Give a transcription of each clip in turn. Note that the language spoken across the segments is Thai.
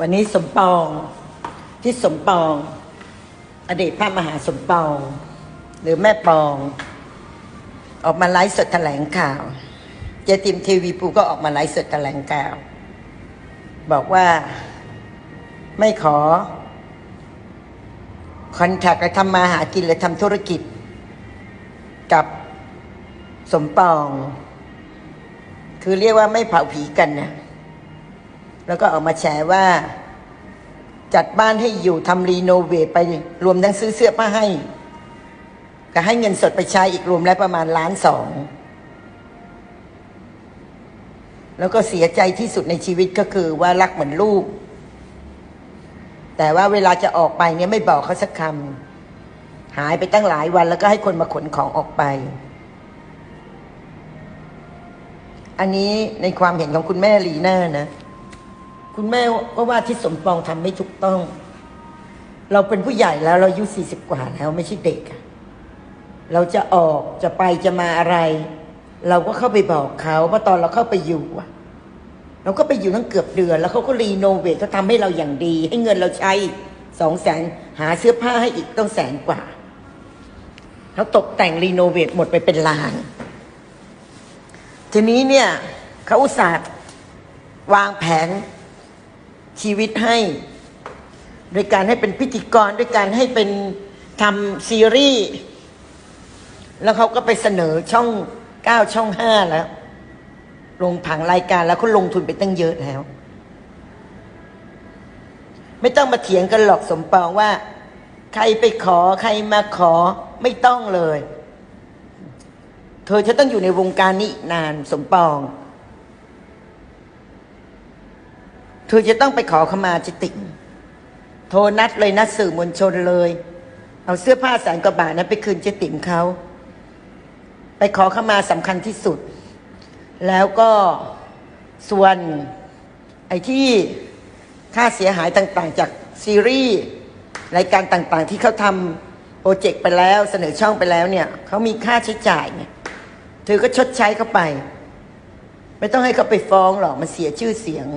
วันนี้สมปองที่สมปอง อดีตพระมหาสมปอง หรือแม่ปอง ออกมาไลฟ์สดแถลงข่าว เจติมทีวีปูก็ออกมาไลฟ์สดแถลงข่าว บอกว่าไม่ขอคอนแทคและทำมาหากินหรือทำธุรกิจ กับสมปอง คือเรียกว่าไม่เผาผีกันนะ แล้วก็ออกมาแฉว่า จัดบ้านให้อยู่ทำรีโนเวทไปรวมทั้งซื้อเสื้อผ้าให้ ก็ให้เงินสดไปใช้อีกรวมแล้วประมาณล้านสองแล้วก็เสียใจที่สุดในชีวิตก็คือว่ารักเหมือนลูก แต่ว่าเวลาจะออกไปเนี่ยไม่บอกเขาสักคำหายไปตั้งหลายวันแล้วก็ให้คนมาขนของออกไป อันนี้ในความเห็นของคุณแม่ลีน่านะ คุณแม่ก็ว่าที่สมปองทำไม่ถูกต้อง เราเป็นผู้ใหญ่แล้ว เราอายุสี่สิบกว่าแล้วไม่ใช่เด็กอะเราจะออกจะไปจะมาอะไร เราก็เข้าไปบอกเขาเพราะตอนเราเข้าไปอยู่อะเราก็ไปอยู่ตั้งเกือบเดือน แล้วเขาก็รีโนเวทเขาทำให้เราอย่างดี ให้เงินเราใช้สองแสนหาเสื้อผ้าให้อีกต้องแสนกว่าเขาตกแต่งรีโนเวทหมดไปเป็นล้าน ทีนี้เนี่ยเขาอุตส่าห์วางแผน ชีวิตให้ โดยการให้เป็นพิธีกรด้วยการให้เป็นทำซีรีส์ แล้วเขาก็ไปเสนอช่องเก้าช่องห้าแล้ว ลงผังรายการแล้วเขาลงทุนไปตั้งเยอะแล้ว ไม่ต้องมาเถียงกันหรอกสมปองว่า ใครไปขอใครมาขอไม่ต้องเลย เธอจะต้องอยู่ในวงการนี้นานสมปอง เธอจะต้องไปขอขมาจิติงโทรนัดเลยนัดสื่อมวลชนเลย เอาเสื้อผ้าแสนกว่าบาทนั้นไปคืนเจติ๋มเขา ไปขอขมาสำคัญที่สุด แล้วก็ส่วนไอ้ที่ค่าเสียหายต่างๆ จากซีรีส์รายการต่างๆ ที่เขาทำโปรเจกต์ไปแล้วเสนอช่องไปแล้วเนี่ยเขามีค่าใช้จ่ายเนี่ยเธอก็ชดใช้เข้าไป ไม่ต้องให้เขาไปฟ้องหรอกมันเสียชื่อเสียง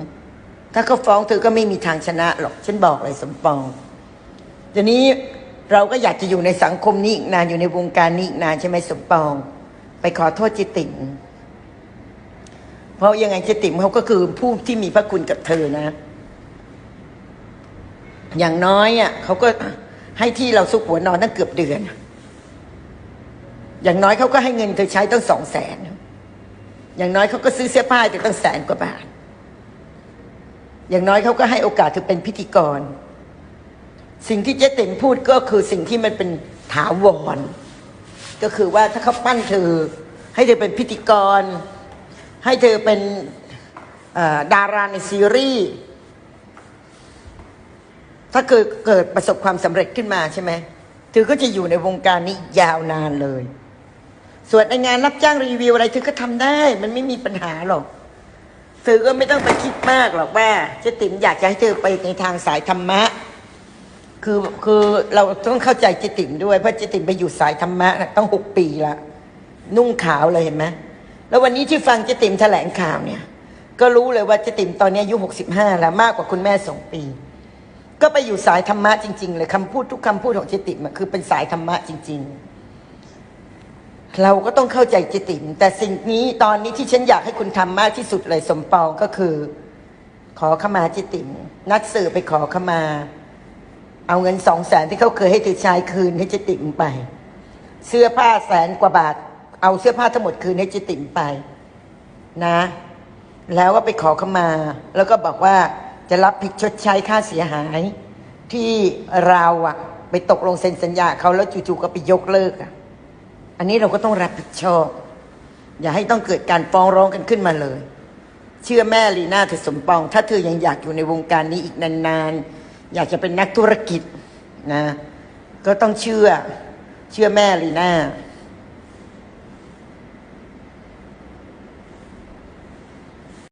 ถ้าเขาฟ้องเธอก็ไม่มีทางชนะหรอก ฉันบอกเลยสมปองทีนี้เราก็อยากจะอยู่ในสังคมนี้อีกนานอยู่ในวงการนี้อีกนานใช่ไหมสมปอง ไปขอโทษจิติ่งเพราะยังไงจิติ่มเขาก็คือผู้ที่มีพระคุณกับเธอนะ อย่างน้อยอะเขาก็ให้ที่เราซุกหัวนอนตั้งเกือบเดือน อย่างน้อยเขาก็ให้เงินเธอใช้ตั้งสองแสน อย่างน้อยเขาก็ซื้อเสื้อผ้าเธอตั้งแสนกว่าบาท อย่างน้อยเขาก็ให้โอกาสเธอเป็นพิธีกร สิ่งที่เจ๊ติ๋มพูดก็คือสิ่งที่มันเป็นถาวร ก็คือว่าถ้าเขาปั้นเธอ ให้เธอเป็นพิธีกร ให้เธอเป็นดาราในซีรีส์ถ้าเกิดเกิดประสบความสำเร็จขึ้นมาใช่ไหมเธอก็จะอยู่ในวงการนี้ยาวนานเลย ส่วนในงานรับจ้างรีวิวอะไรเธอก็ทำได้ มันไม่มีปัญหาหรอก เธอก็ไม่ต้องไปคิดมากหรอกว่าเจ๊ติ๋มอยากจะให้เธอไปในทางสายธรรมะ คือคือเราต้องเข้าใจเจ๊ติ๋มด้วยเพราะเจ๊ติ๋มไปอยู่สายธรรมะน่ะต้องหกปีละนุ่งขาวเลยเห็นไหมแล้ววันนี้ที่ฟังเจ๊ติ๋มแถลงข่าวเนี่ย ก็รู้เลยว่าเจ๊ติ๋มตอนนี้อายุหกสิบห้าแล้วมากกว่าคุณแม่สองปี ก็ไปอยู่สายธรรมะจริง ๆ เลยคำพูดทุกคำพูดของเจ๊ติ๋มคือเป็นสายธรรมะจริง ๆ เราก็ต้องเข้าใจเจติมแต่สิ่งนี้ตอนนี้ที่ฉันอยากให้คุณทำมากที่สุดเลยสมปองก็คือ ขอขมาเจติมนัดสื่อไปขอขมา เอาเงินสองแสนที่เขาเคยให้เธอใช้คืนให้เจติมไป เสื้อผ้าแสนกว่าบาท เอาเสื้อผ้าทั้งหมดคืนให้เจติมไป นะ แล้วก็ไปขอขมา แล้วก็บอกว่าจะรับผิดชดใช้ค่าเสียหายที่เราอะไปตกลงเซ็นสัญญาเขาแล้วจู่ๆก็ไปยกเลิกอะ อันนี้เราก็ต้องรับผิดชอบ อย่าให้ต้องเกิดการฟ้องร้องกันขึ้นมาเลย เชื่อแม่ลีน่าเธอสมปอง ถ้าเธอยังอยากอยู่ในวงการนี้อีกนานๆ อยากจะเป็นนักธุรกิจนะ ก็ต้องเชื่อ เชื่อแม่ลีน่า